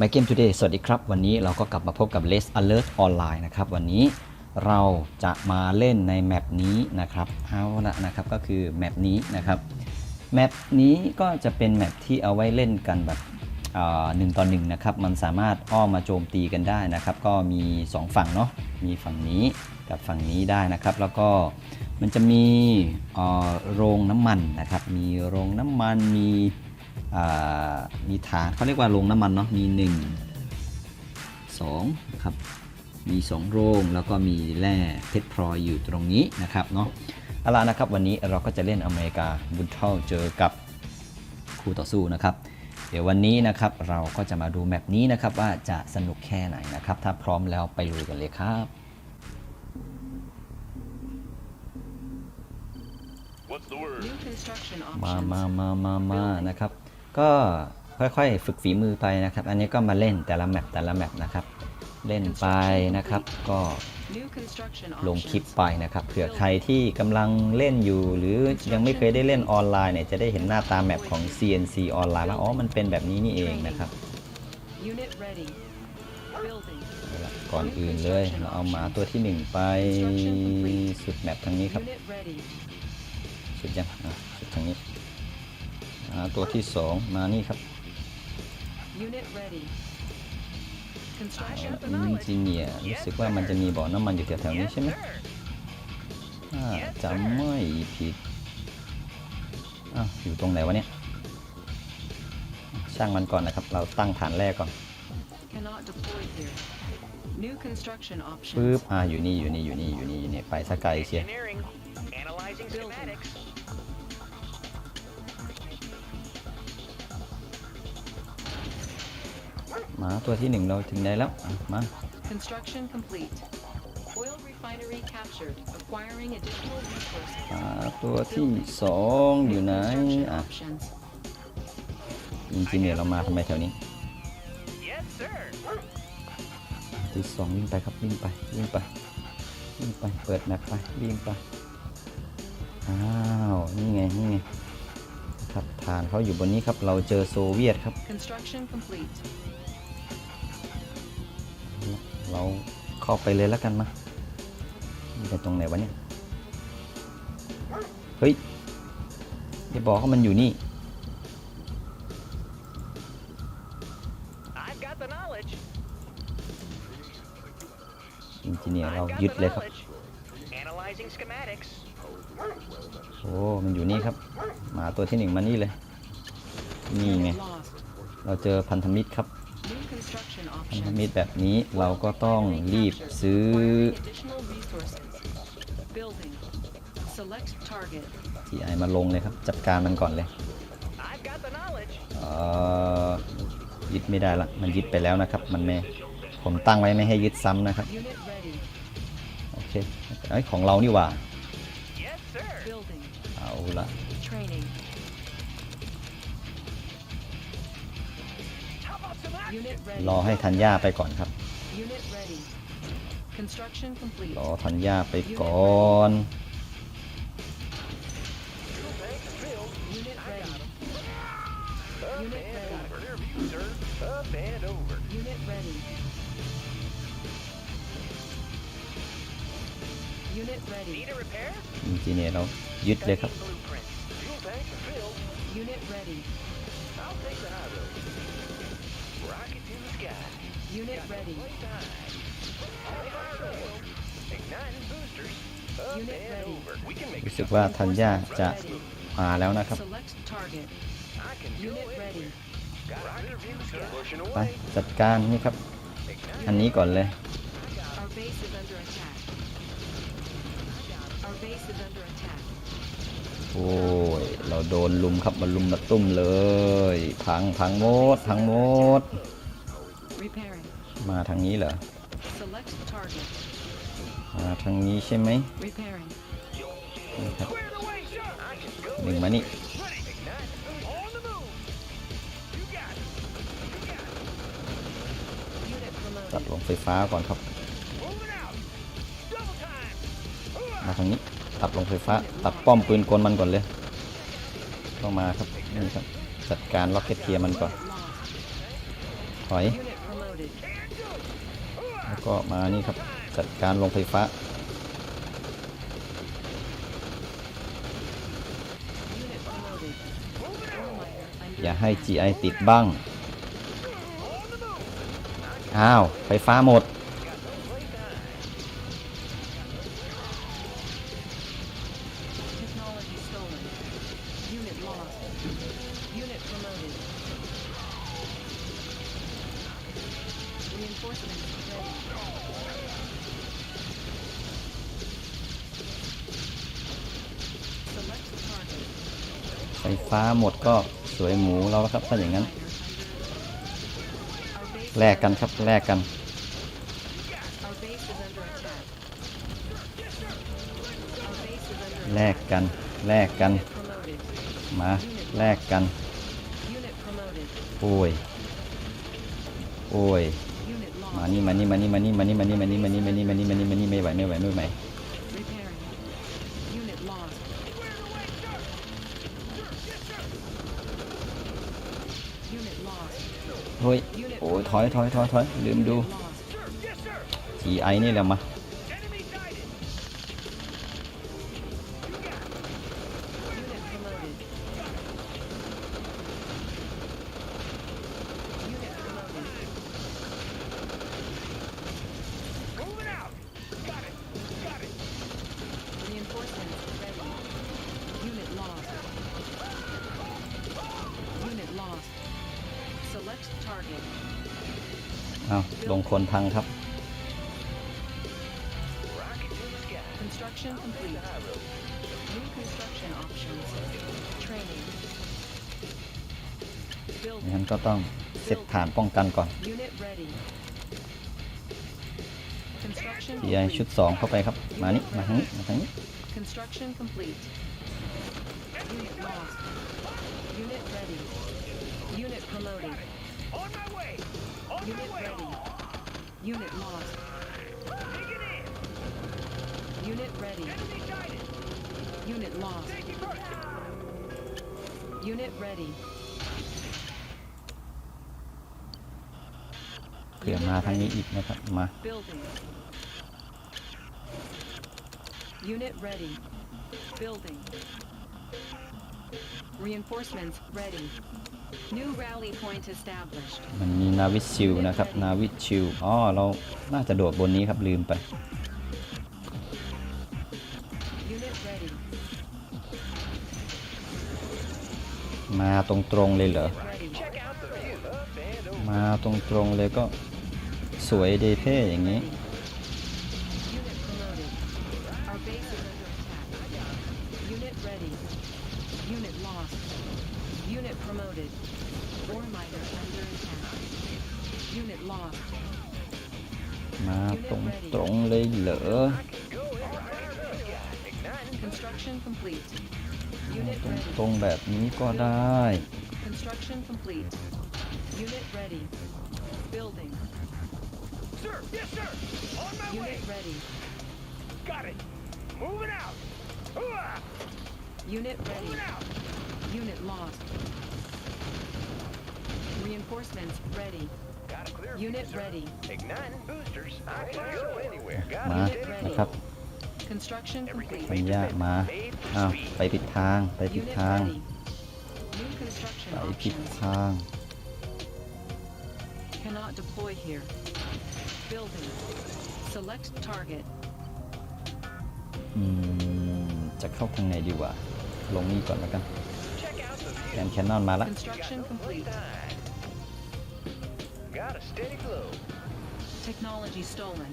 My Game Today สวัสดีครับ วันนี้เราก็กลับมาพบกับ Les Alert Online นะครับ วันนี้เราจะมาเล่นในแมปนี้นะครับเอาละนะครับก็คือแมปนี้นะครับแมปนี้ก็จะเป็นแมปที่เอาไว้เล่นกันแบบหนึ่งต่อหนึ่งนะครับ มันสามารถอ้อมมาโจมตีกันได้นะครับ ก็มี 2 ฝั่งเนาะมีฝั่งนี้กับฝั่งนี้ได้นะครับ แล้วก็มันจะมีโรงน้ำมันนะครับ มีโรงน้ำมันมี มีฐานเขาเรียกว่าโรงน้ำมันเนาะมี 1 2นะครับมี 2 โรงแล้วก็มีแร่เพชรพลอยอยู่ตรงนี้นะครับเนาะเอาล่ะนะครับวันนี้เราก็จะเล่นอเมริกาบุนเท่าเจอกับคู่ต่อสู้นะครับ เดี๋ยววันนี้นะครับเราก็จะมาดูแมปนี้นะครับว่าจะสนุกแค่ไหนนะครับ ถ้าพร้อมแล้วไปลุยกันเลยครับ What's the word? New construction มา options. มามามามานะครับ ก็ค่อยๆ ฝึกฝีมือไปนะครับ อันนี้ก็มาเล่นแต่ละแมปแต่ละแมปนะครับ เล่นไปนะครับ ก็ลงคลิปไปนะครับ เผื่อใครที่กำลังเล่นอยู่ หรือยังไม่เคยได้เล่นออนไลน์เนี่ยจะได้เห็นหน้าตาแมปของ CNC ออนไลน์ว่าอ๋อมันเป็นแบบนี้นี่เองนะครับก่อนอื่นเลยเราเอาหมาตัวที่หนึ่งไปสุดแมปทางนี้ครับ สุดยังสุดทางนี้ หมาตัวที่สองมานี่ครับ Unit ready. เอา Construction ละอินจิเนียร์รู้สึกว่ามันจะมีบ่อน้ำมันอยู่แถวๆนี้ใช่ไหมถ้าจำไม่ผิดอ้าวอยู่ตรงไหนวะเนี่ย ช่างมันก่อนนะครับ เราตั้งฐานแรกก่อน cannot deploy here. New construction ปึ๊บ options. อ่าอยู่นี่อยู่นี่อยู่นี่อยู่นี่อยู่นี่ไปสกายเชีย Engineering. หมาตัวที่หนึ่งเราถึงไหนแล้วอะมา Construction complete. Oil refinery captured. Acquiring additional resources. หมาตัวที่สองอยู่ไหน Construction อะ options. อินจิเนียร์เรามาทำไมแถวนี้ Yes, sir. ที่สองวิ่งไปครับวิ่งไปวิ่งไปวิ่งไปเปิดแมปไปวิ่งไปอ้าวนี่ไงนี่ไงครับฐานเขาอยู่บนนี้ครับเราเจอโซเวียตครับ Construction complete. เราเข้าไปเลยแล้วกันมานี่เป็นตรงไหนวะเนี่ย เฮ้ยอย่าบอกว่ามันอยู่นี่ I've got the knowledge. อินจิเนียร์เรา I've got ยึด the เลยครับ knowledge. Analyzing schematics. โอ้ มันอยู่นี่ครับ หมาตัวที่หนึ่งมานี่เลย นี่ไง Unit lost. เราเจอพันธมิตรครับ New construction พันธ options. มิตรแบบนี้เราก็ต้องรีบซื้อ Acquiring additional resources. Building. Select target. ทีไอมาลงเลยครับ จัดการมันก่อนเลย I've got the knowledge. เอ่อยึดไม่ได้ละมันยึดไปแล้วนะครับ มันไม่ผมตั้งไว้ไม่ให้ยึดซ้ำนะครับ Unit ready. โอเคไอยของเรานี่หว่า Yes, sir. Building. เอาละ รอ ready. ให้ธัญญาไปก่อนครับ Unit ready. Construction complete. รอธัญญาไปก่อน Unit ready. Up Unit and ready. over. Rear view, sir. Up and over. Unit ready. Unit ready. Need a repair? อินจิเนียร์เรายึดเลยครับ Rocket to the sky. Unit ready. Playtime. High road. Igniting boosters. Up Unit and ready. over. We can make รู้สึกว่าธัญญาจะมาแล้วนะครับ Select target. I can do Unit it. ready. Got a rear view sky. Pushing ไป away. จัดการนี่ครับ อันนี้ก่อนเลย Our base is under attack. Our base is under attack. โอ้ย เราโดนลุมครับมาลุมมาตุ้มเลย พังพังหมดพังหมด Repairing. มาทางนี้เหรอ Select target. มาทางนี้ใช่ไหม Repairing. นี่ครับ Clear the way, sir. I can go หนึ่งมานี่ Ready. Ignite. On the move. You got it. You got it. Unit ตัด promoted. ลงไฟฟ้าก่อนครับ Moving out. Double time. Hooah. มาทางนี้ ตัดลงไฟฟ้า ตัดป้อมปืนกลมันก่อนเลยต้องมาครับนี่ครับจัดการล็อกเก็ตเทียมันก่อน ถอย แล้วก็มานี่ครับจัดการลงไฟฟ้า อย่าให้ GI ติดบ้าง อ้าว ไฟฟ้าหมด ไฟฟ้าหมดก็สวยหมูเราแล้วครับถ้าอย่างนั้นแลกกันครับแลกกัน แลกกัน แลกกัน มาแลกกัน โอ้ย โอ้ย มานี่มานี่มานี่มานี่มานี่มานี่มานี่มานี่มานี่มานี่มานี่มานี่ไม่ไหวไม่ไหวไม่ไหว Repairing. Unit lost. Unit lost. เฮ้ยโอ้ยถอยถอยถอยถอยลืมดู Unit lost. Yes, sir. GI นี่แหละมา ลงคนพังครับ Rocket to the sky. Construction complete. New construction options. Training. งั้น Building. ก็ต้องเซตฐานป้องกันก่อน Unit ready. Construction GI ชุด complete. 2 เข้าไปครับ มานี่มาทางนี้มาทางนี้ Construction complete. Unit lost. Unit ready. Unit promoted. On my way. On my Unit way. ready. Unit lost. Digging in. Unit ready. Enemy sighted. Unit lost. Taking fire. Unit ready. เผื่อมาทางนี้อีกนะครับ มา Building. Unit ready. Building. Reinforcements ready. New rally point established. มันมีนาวิชิลนะครับนาวิชิลอ๋อเราน่าจะโดดบนนี้ครับลืมไป Unit ready. มาตรงๆเลยเหรอ Ready. Check out the view. Up and over. มาตรงๆเลยก็สวยเดเท่อย่างนี้ มาตรงๆเลยเหรอ Go in. Rocket to the sky. Igniting. Construction complete. มา Unit ตรง ready. ๆแบบนี้ก็ได้ Construction complete. Unit ready. Building. Sir. Yes, sir. On my way. Unit ready. Got it. Moving out. Hooah! Unit ready. Moving out. Unit lost. Reinforcements ready. Got a clear Unit view, sir. ready. Igniting boosters. I can go anywhere. Got มา it. นะครับ Construction complete. ปัญญามา อ้าว ไปผิดทาง ไปผิด Unit ทาง ready. New construction ไปผิด options. ทาง Cannot deploy here. Building. Select target. อืม จะเข้าทางไหนดีวะ ลงนี่ก่อนแล้วกัน Check out the แก view. นแคนนอนมาละ Construction complete. Got a steady glow. Technology stolen.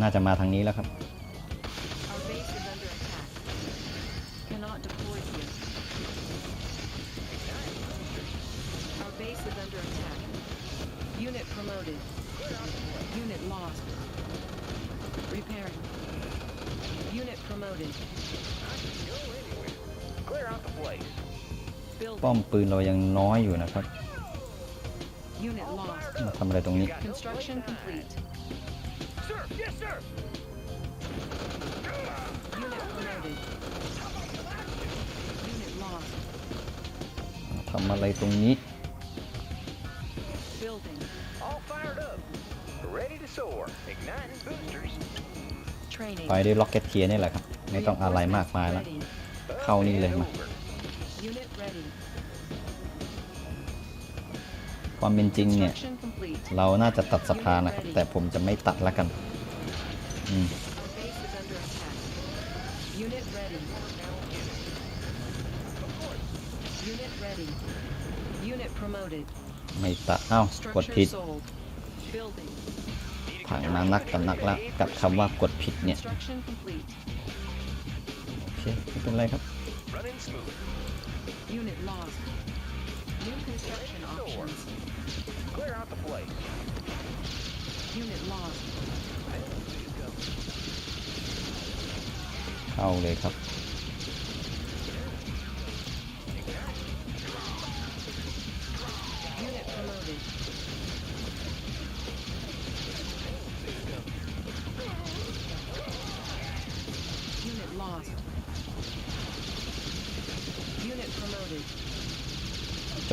น่าจะมาทางนี้แล้วครับ Our base is under attack. Cannot deploy here. Our base is under attack. Unit promoted. Unit lost. Repairing. Unit promoted. Go anywhere. Clear out the place. ป้อ Building. มปืนเรายังน้อยอยู่นะครับ Unit lost. มาทำอะไรตรงนี้ Construction complete. Sir. Yes, sir. Unit promoted. Unit lost. ทำอะไรตรงนี้ Building. All fired up. Ready to soar. Igniting boosters. Training. ไปด้วยล็อกเก็ตเทียนี่แหละครับ ไม่ต้องอะไรมากมายแล้ว Ready. เข้านี่เลยมา Over. Unit ready. ความเป็นจริงเนี่ย Construction complete. เราน่าจะตัดสะพานนะครับ แต่ผมจะไม่ตัดละกันอืม Our base is under attack. Unit ready. Unit ready. Unit promoted. ไม่ตัดอ้าวกด Structure ผิด sold. Building. ผังมานักกับนักละกับคำว่ากดผิดเนี่ย Construction complete. โอเคไม่เป็นไรครับ New construction options. Clear out the place. Unit lost. เข้าเลยครับ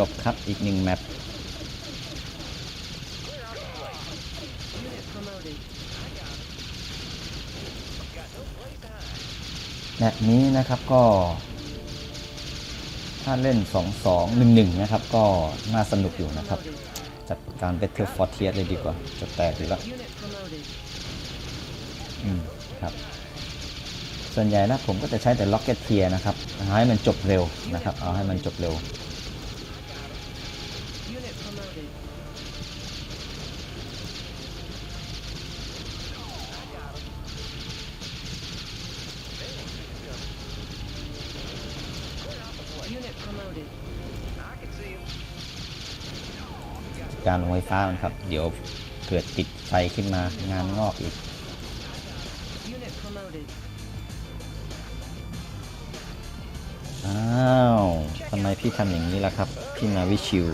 บครับอีกหนึ่งแมปแมปนี้นะครับก็ ถ้าเล่น 2 2 1 1 นะครับ ก็น่าสนุกอยู่นะครับ จัดการ Battle for t i e r เลยดีกว่าจะแตกอยู่แล้ว Unit promoted. อืมครับส่วนใหญ่แล้วผมก็จะใช้แต่ Rocket Tier นะครับเอาให้มันจบเร็วนะครับ เอาให้มันจบเร็ว Unit promoted. Unit promoted. I can see him. การไฟฟ้ามันครับ เดี๋ยวเกิดติดไฟขึ้นมางานงอกอีก Unit promoted. อ้าวทำไมพี่ทำอย่างนี้ล่ะครับ พี่นาวิชิว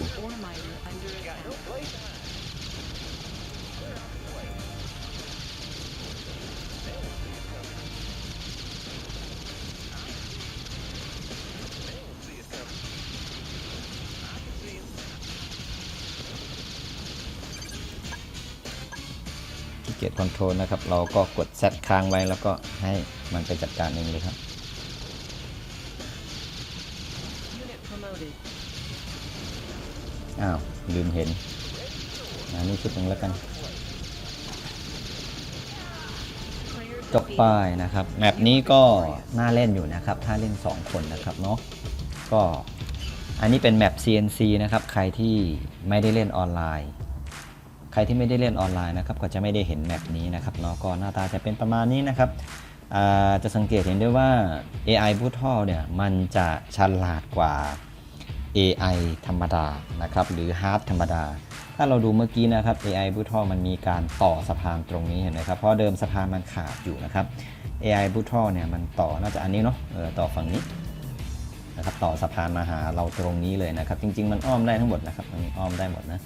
เกียรคอนโทรลนะครับ เราก็กด Z ค้างไว้แล้วก็ให้มันไปจัดการเองเลยครับ Unit promoted. อ้าว ลืมเห็นอันนี้ชุดหนึ่งแล้วกัน Player จบไปนะครับ แมปนี้ก็น่าเล่นอยู่นะครับ ถ้าเล่น 2 คนนะครับเนาะ ก็อันนี้เป็นแมป CNC นะครับ ใครที่ไม่ได้เล่นออนไลน์ใค รที่ไม่ได้เล่นออนไลน์นะครับก็จะไม่ได้เห็นแมปนี้นะครับเนาะก็หน้าตาจะเป็นประมาณนี้นะครับจะสังเกตเห็นได้ว่า AI b o o t h a l เนี่ยมันจะฉลาดกว่า AI ธรรมดานะครับหรือ Hard ธรรมดา ถ้าเราดูเมื่อกี้นะครับ AI b o o t h a l มันมีการต่อสะพานตรงนี้เห็นไหมครับเพราะเดิมสะพานมันขาดอยู่นะครับ AI b o o t h a l เนี่ยมันต่อน่าจะอันนี้เนาะเออต่อฝั่งนี้นะครับต่อสะพานมาหาเราตรงนี้เลยนะครับ จริง ๆ มันอ้อมได้ทั้งหมดนะครับมันอ้อมได้หมดนะ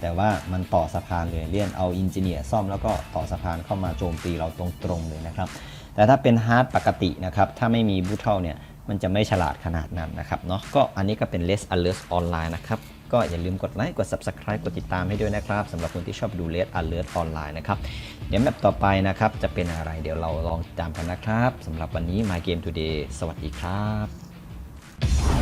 แต่ว่ามันต่อสะพานเลยเลี่ยนเอาอินจิเนียร์ซ่อมแล้วก็ต่อสะพานเข้ามาโจมตีเราตรงๆเลยนะครับ แต่ถ้าเป็นฮาร์ดปกตินะครับถ้าไม่มีบูทเทิลเนี่ยมันจะไม่ฉลาดขนาดนั้นนะครับเนาะก็อันนี้ก็เป็น Less Alert Online นะครับก็อย่าลืมกดไลค์ กด Subscribe กดติดตามให้ด้วยนะครับสำหรับคนที่ชอบดู Less Alert Online นะครับเดี๋ยวแมปต่อไปนะครับจะเป็นอะไรเดี๋ยวเราลองติดตามกันนะครับสำหรับวันนี้ My Game Today สวัสดีครับ